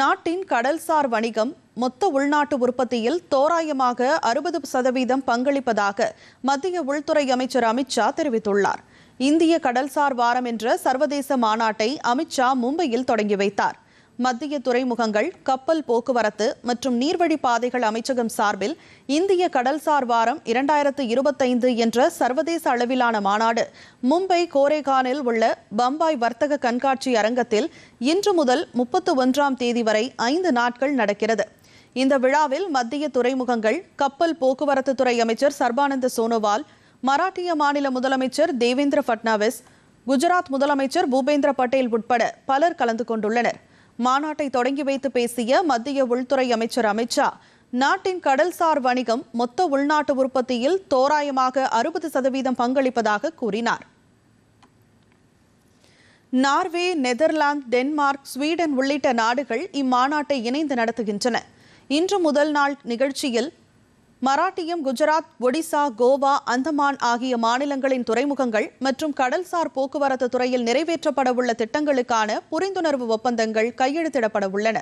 நாட்டின் கடல்சார் வணிகம் மொத்த உள்நாட்டு உற்பத்தியில் தோராயமாக அறுபது சதவீதம் பங்களிப்பதாக மத்திய உள்துறை அமைச்சர் அமித்ஷா தெரிவித்துள்ளார். இந்திய கடல்சார் வாரம் என்ற சர்வதேச மாநாட்டை அமித்ஷா மும்பையில் தொடங்கி வைத்தார். மத்திய துறைமுகங்கள் கப்பல் போக்குவரத்து மற்றும் நீர்வழி பாதைகள் அமைச்சகம் சார்பில் இந்திய கடல்சார் வாரம் இரண்டாயிரத்து இருபத்தைந்து என்ற சர்வதேச அளவிலான மாநாடு மும்பை கோரேகானில் உள்ள பம்பாய் வர்த்தக கண்காட்சி அரங்கத்தில் இன்று முதல் முப்பத்து ஒன்றாம் தேதி வரை ஐந்து நாட்கள் நடக்கிறது. இந்த விழாவில் மத்திய துறைமுகங்கள் கப்பல் போக்குவரத்து துறை அமைச்சர் சர்பானந்த சோனோவால் மராட்டிய மாநில முதலமைச்சர் தேவேந்திர பட்னாவிஸ் குஜராத் முதலமைச்சர் பூபேந்திர பட்டேல் உட்பட பலர் கலந்து கொண்டுள்ளனர். மாநாட்டை தொடங்கி வைத்து பேசிய மத்திய உள்துறை அமைச்சர் அமித்ஷா நாட்டின் கடல்சார் வணிகம் மொத்த உள்நாட்டு உற்பத்தியில் தோராயமாக அறுபது சதவீதம் பங்களிப்பதாக கூறினார். நார்வே நெதர்லாந்து டென்மார்க் ஸ்வீடன் உள்ளிட்ட நாடுகள் இம்மாநாட்டை இணைந்து நடத்துகின்றன. இன்று முதல் நாள் நிகழ்ச்சியில் மராட்டியம் குஜராத் ஒடிசா கோவா அந்தமான் ஆகிய மாநிலங்களின் துறைமுகங்கள் மற்றும் கடல்சார் போக்குவரத்து துறையில் நிறைவேற்றப்பட உள்ள திட்டங்களுக்கான புரிந்துணர்வு ஒப்பந்தங்கள் கையெழுத்திடப்பட உள்ளன